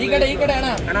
ಈ ಕಡೆ ಈ ಕಡೆ ಅಣ್ಣ.